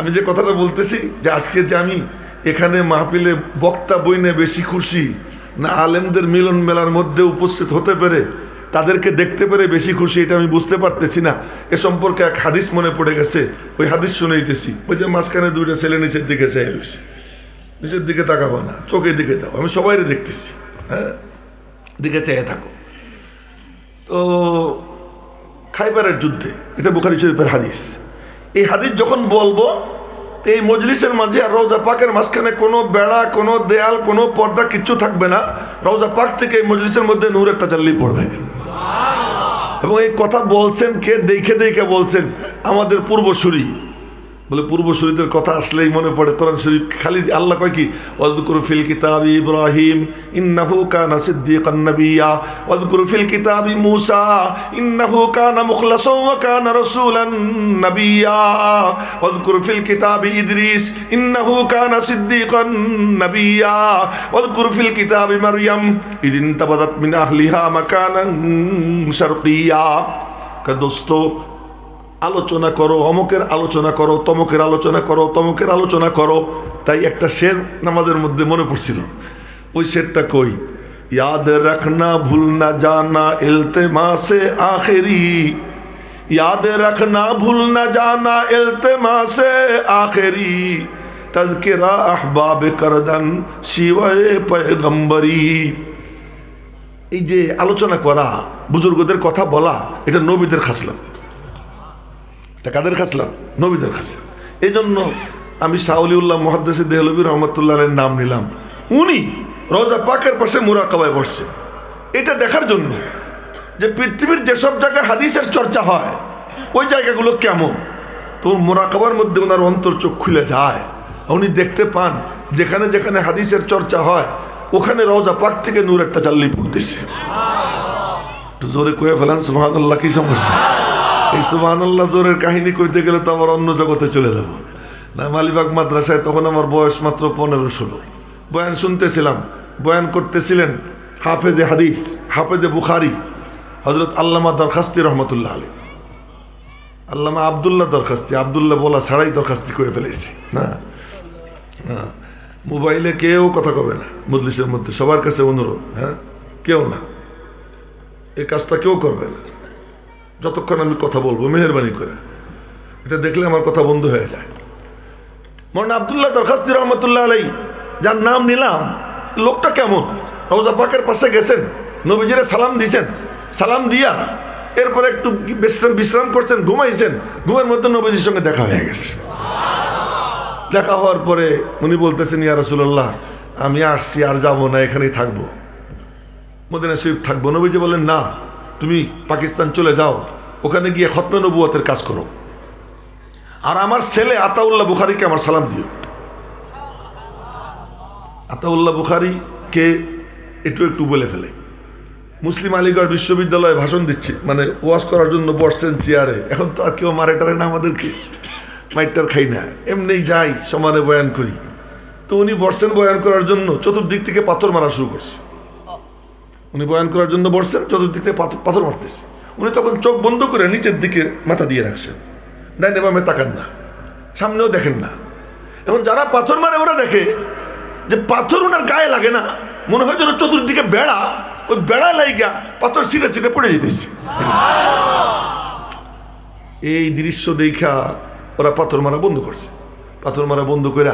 আমি যে কথাটা বলতেছি যে আজকে যে আমি এখানে মাহফিলে বক্তা বইনে বেশি খুশি, না আলেমদের মিলন মেলার মধ্যে উপস্থিত হতে পেরে, তাদেরকে দেখতে পেরে বেশি খুশি, এটা আমি বুঝতে পারতেছি না। এ সম্পর্কে এক হাদিস মনে পড়ে গেছে, ওই হাদিস শুনেইতেছি। ওই যে মাঝখানে দুইটা ছেলে নিচের দিকে চাই রয়েছে নিচের দিকে তাকাবো না, চোখের দিকে দাও আমি সবাইরে দেখতেছি হ্যাঁ? দিকে চেয়ে থাকো। তো খাইবারের যুদ্ধে, এটা বুখারি শরীফের হাদিস। এই হাদিস যখন বলব এই মজলিসের মাঝে আর রওজা পাকের মাঝখানে কোনো বেড়া, কোনো দেয়াল, কোনো পর্দা কিচ্ছু থাকবে না। রওজা পাক থেকে এই মজলিসের মধ্যে নূরের তাজাল্লি পড়বে। এবং এই কথা বলছেন কে? দেখে দেখে বলছেন আমাদের পূর্বসূরি। বলে পূর্বসূরিদের কথা আসলেই মনে পড়ে। কোরআন শরীফ খালি আল্লাহ কয় কি? ওয়াজকুর ফিল কিতাবি ইব্রাহিম, ইন্নাহু কানা সিদ্দিকান নাবিয়্যা ওয়াজকুর কিতাবি মূসা, ইন্নাহু কানা মুখলাসান ওয়া কানা রাসূলান নাবিয়্যা ওয়াজকুর কিতাবি ইদ্রিস, ইন্নাহু কানা সিদ্দিকান নাবিয়্যা ওয়াজকুর কিতাবি মারইয়াম ইদিন তাবাদাত মিন আহলিহা মাকানান শারকিয়্যা কা দোস্ত আলোচনা করো, অমুকের আলোচনা করো, তমকের আলোচনা করো, তমকের আলোচনা করো। তাই একটা শের নামাজের মধ্যে মনে পড়ছিল। ওই শেরটা কই? ইয়াদ রাখনা ভুলনা জানা ইলতেমাসে আখেরি। ইয়াদ রাখনা ভুলনা জানা ইলতেমাসে আখেরি। তজকেরা আহবাব করদন শিবায় পয়গম্বরি। এই যে আলোচনা করা, বুজুর্গদের কথা বলা, এটা নবীদের খাসলাম এটা কাদের খাসলাম? নবীদের খাসলাম। এই জন্য আমি শাহলিউল্লাহ মহাদ্দেশে দেহলবী রহমতুল্লাহের নাম নিলাম। উনি রোজা পাকের পাশে মুরাকাবায় বসছে এটা দেখার জন্য যে পৃথিবীর যেসব জায়গায় হাদিসের চর্চা হয়, ওই জায়গাগুলো কেমন? তোর মোরাকাবার মধ্যে ওনার অন্তর চোখ খুলে যায়। উনি দেখতে পান, যেখানে যেখানে হাদিসের চর্চা হয়, ওখানে রওজা পাক থেকে নূর একটা চাল্লি পড়তেছে জোরে কয়ে ফেলেন সুহানুল্লাহ কি সমস্যা? এই সুহানুল্লাহ জোরের কাহিনী কইতে গেলে তো আমার অন্য জগতে চলে যাব। না, মালিবাগ মাদ্রাসায় তখন আমার বয়স মাত্র পনেরো ষোলো। বয়ান শুনতেছিলাম, বয়ান করতেছিলেন হাফেজে হাদিস, হাফেজে বুখারি হজরত আল্লামা দরখাস্তি রহমতুল্লাহ আলী আল্লামা আবদুল্লাহ দরখাস্তি, আবদুল্লাহ বলা ছাড়াই দরখাস্তি করে ফেলেছি না, মোবাইলে কেউ কথা কবে না, মজলিসের মধ্যে সবার কাছে অনুরোধ হ্যাঁ? কেউ না। এই কাজটা কেউ করবে না। যতক্ষণ আমি কথা বলব, মেহরবানি করে। এটা দেখলে আমার কথা বন্ধ হয়ে যায়। মনে আবদুল্লাহ দরখাস্তি রহমতুল্লাহ আলাই, যার নাম নিলাম, লোকটা কেমন? রোজা পাকের পাশে গেছেন, নবীজিরে সালাম দিয়েছেন সালাম দিয়া এরপরে একটু বিশ্রাম বিশ্রাম করছেন, ঘুমাইছেন। ঘুমের মধ্যে নবীজির সঙ্গে দেখা হয়ে গেছে। দেখা হওয়ার পরে উনি বলতেছেন, ইয়া রসুল্লাহ আমি আসছি, আর যাব না, এখানেই থাকব। মদিনা শরীফ থাকব। নবীজি বলেন না তুমি পাকিস্তান চলে যাও, ওখানে গিয়ে খতমে নবুয়তের কাজ করো। আর আমার ছেলে আতাউল্লাহ বুখারিকে আমার সালাম দিও। আতাউল্লাহ বুখারিকে একটু একটু বলে ফেলে। মুসলিম আলিগড় বিশ্ববিদ্যালয়ে ভাষণ দিচ্ছে মানে ওয়াজ করার জন্য বসছেন চেয়ারে। এখন তো আর কেউ মারে টারে না আমাদেরকে। মাইটটার খাই না। এমনি যাই, সমানে বয়ান করি। তো উনি বসছেন বয়ান করার জন্য, চতুর্দিক থেকে পাথর মারা শুরু করছে। উনি বয়ান করার জন্য বসছেন, চতুর্দিক থেকে পাথর মারতেছে। উনি তখন চোখ বন্ধ করে নিচের দিকে মাথা দিয়ে রাখছেন। ডাইনে বামে তাকান না, সামনেও দেখেন না। এখন যারা পাথর মারে, ওরা দেখে যে পাথর ওনার গায়ে লাগে না, মনে হয় যেন চতুর্দিকে বেড়া, ওই বেড়া লাইগা পাথর ছিঁড়ে ছিঁড়ে পড়ে যেতেছে। এই দৃশ্য দেখা ওরা পাথর মারা বন্ধ করছে। পাথর মারা বন্ধ করে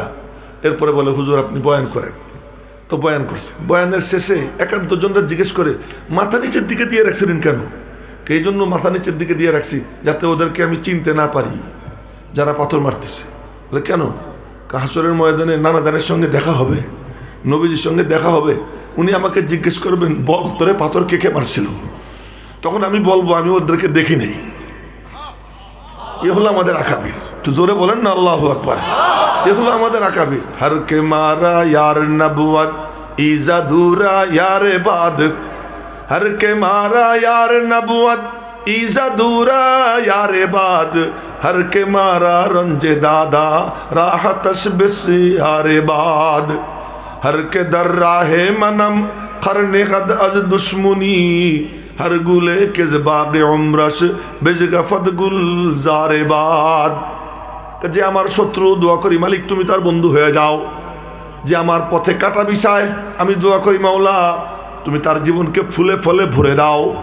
এরপরে বলে, হুজুর, আপনি বয়ান করেন। তো বয়ান করছে। বয়ানের শেষে একান্ত জনরা জিজ্ঞেস করে, মাথা নিচের দিকে দিয়ে রাখছিলেন কেন? এই জন্য মাথা নিচের দিকে দিয়ে রাখছি? যাতে ওদেরকে আমি চিনতে না পারি। যারা পাথর মারতেছে। বলে, কেন? কাহাসরের ময়দানে নানা দানের সঙ্গে দেখা হবে। নবীজির সঙ্গে দেখা হবে। উনি আমাকে জিজ্ঞেস করবেন, বল তোরে পাথর কে কে মারছিল? তখন আমি বলব, আমি ওদেরকে দেখি নেই। এ হলো আমাদের আকাবির। তো জোরে বলেন না, আল্লাহ আকবার। এগুলো আমাদের আকাবির। হারকে মারা, ইয়ার নবুয়াত ইজা ধুরা, ইয়ার বাদ। হারকে মারা, ইয়ার নবুয়াত ইজা ধুরা, ইয়ার বাদ। হারকে মারা, রঞ্জে দাদা রাহতস বিসি হারে বাদ। হারকে দর রাহে মনম, খরনে কদ আজ দুশ্মনী। হর গুলে কেজ বাগে উমরস বেজ গফত গুল জারে বাদ। যে আমার শত্রু, দোয়া করি মালিক, তুমি তার বন্ধু হয়ে যাও। যে আমার পথে কাটা বিষয়, আমি দোয়া করি মাওলা, তুমি তার জীবনকে ফুলে ফলে ভরে দাও।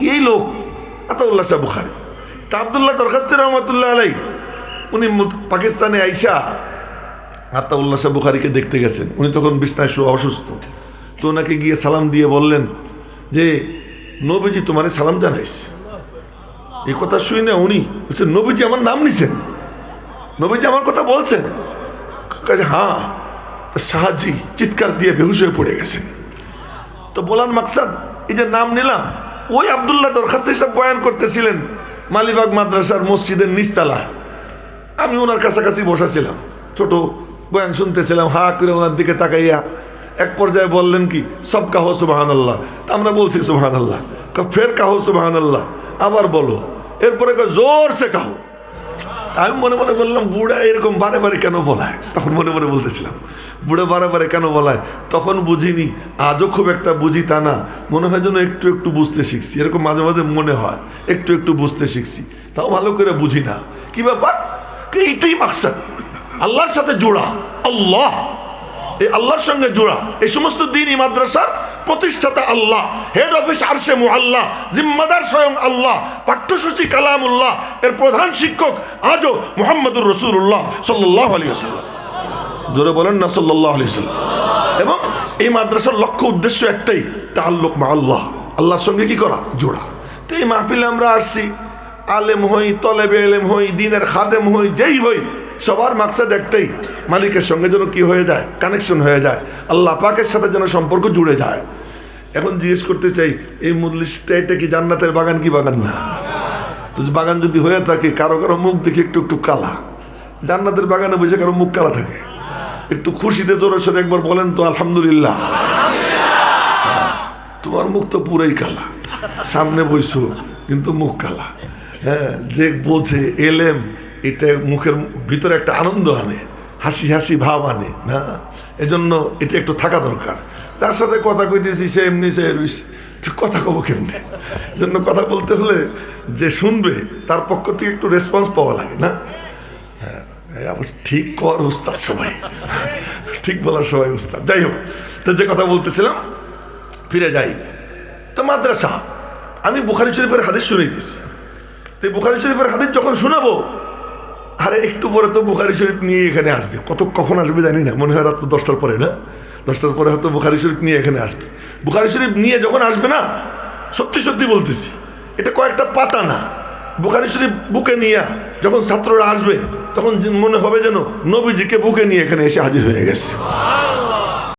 এই লোক আতাউল্লাহ শাহ বুখারি। তা আবদুল্লাহ দরখাস্তি রহমতুল্লাহ আলাই উনি পাকিস্তানে আইসা আতাউল্লাহ শাহ বুখারিকে দেখতে গেছেন। উনি তখন বিছনায় শো অসুস্থ। তো ওনাকে গিয়ে সালাম দিয়ে বললেন যে, নবীজি তোমারে সালাম জানাইছে। এই কথা শুই না উনি বলছেন, নবীজি আমার নাম নিছেন। নবীজি আমার কথা বলছেন। কাজে হ্যাঁ সাহাজি চিৎকার দিয়ে বেহুশ হয়ে পড়ে গেছে। তো বলার মাকসাদ এই যে নাম নিলাম ওই আবদুল্লাহ দরখাস্ত হিসাব বয়ান করতেছিলেন মালিবাগ মাদ্রাসার মসজিদের নিচতলায়। আমি ওনার কাছাকাছি বসাছিলাম ছোট বয়ান শুনতেছিলাম হা করে ওনার দিকে তাকাইয়া এক পর্যায়ে বললেন কি সব কাহো সুবাহান আল্লাহ আমরা বলছি সুবাহান আল্লাহ ফের কাহো সুবাহান আল্লাহ আবার বলো। এরপরে কয়, জোর আমি মনে মনে বললাম, বুড়া এরকম বারে বারে কেন বলায়? তখন মনে মনে বলতেছিলাম, বুড়া বারে বারে কেন বলায়? তখন বুঝিনি, আজও খুব একটা বুঝি তা না, মনে হয় যেন একটু একটু বুঝতে শিখছি, এরকম মাঝে মাঝে মনে হয়, একটু একটু বুঝতে শিখছি, তাও ভালো করে বুঝি না। কি ব্যাপার? এইটাই মাকসাদ? আল্লাহর সাথে জোড়া। আল্লাহ! এই আল্লাহর সঙ্গে জোড়া। এই সমস্ত দিন এই মাদ্রাসার প্রতিষ্ঠাতা আল্লাহ। হেড অফিস আরশে মুহাল্লা জিম্মাদার স্বয়ং আল্লাহ, পাঠ্যসূচি কালামুল্লাহ, এর প্রধান শিক্ষক আজও মোহাম্মদুর রসুল্লাহ সাল্লাহ আলী আসাল্লাম জোরে বলেন না সাল্লাহ আলী সাল্লাম এবং এই মাদ্রাসার লক্ষ্য উদ্দেশ্য একটাই তাল্লুক মা আল্লাহ আল্লাহর সঙ্গে কি করা? জোড়া। তো এই মাহফিলে আমরা আসছি। আলেম হই, তলেবে এলেম হই, দিনের খাদেম হই, যেই হই সবার মাকসাদ একটাই মালিকের সঙ্গে যেন কি হয়ে যায় কানেকশন হয়ে যায়, আল্লাহ পাকের সাথে যেন সম্পর্ক জুড়ে যায়। এখন জিজ্ঞেস করতে চাই, এই মজলিসটা এটা কি জান্নাতের বাগান কি বাগান না? তো বাগান যদি হয়ে থাকে, কারও কারও মুখ দেখে একটু একটু কালা। জান্নাতের বাগানে বসে কারও মুখ কালা থাকে। একটু খুশিতে জোরে সোরে একবার বলেন তো, আলহামদুলিল্লাহ। তোমার মুখ তো পুরাই কালা। সামনে বইছো, কিন্তু মুখ কালা। হ্যাঁ যে বোঝে এলেম এটা মুখের ভিতরে একটা আনন্দ আনে, হাসি হাসি ভাব আনে, না? এজন্য এটা একটু থাকা দরকার। তার সাথে কথা কইতেছি, সে এমনি সে রইছে। তো কথা কব কেমনে? জন্য কথা বলতে হলে যে শুনবে, তার পক্ষ থেকে একটু রেসপন্স পাওয়া লাগে, না? হ্যাঁ ঠিক কর উস্তাদ সবাই। ঠিক বলার সবাই উস্তাদ। যাই হোক, তো যে কথা বলতেছিলাম, ফিরে যাই। তো মাদ্রাসা, আমি বুখারি শরীফের হাদিস শুনাইতেছি। তো বুখারি শরীফের হাদিস যখন শোনাবো আরে, একটু পরে তো বুখারি শরীফ নিয়ে এখানে আসবে। কত, কখন আসবে জানি না, মনে হয় রাত দশটার পরে না? দশটার পরে হয়তো বুখারি শরীফ নিয়ে এখানে আসবে। বুখারি শরীফ নিয়ে যখন আসবে না, সত্যি সত্যি বলতেছি, এটা কয়েকটা পাতা না। বুখারি শরীফ বুকে নিয়ে যখন ছাত্ররা আসবে, তখন মনে হবে যেন নবীজিকে বুকে নিয়ে এখানে এসে হাজির হয়ে গেছে।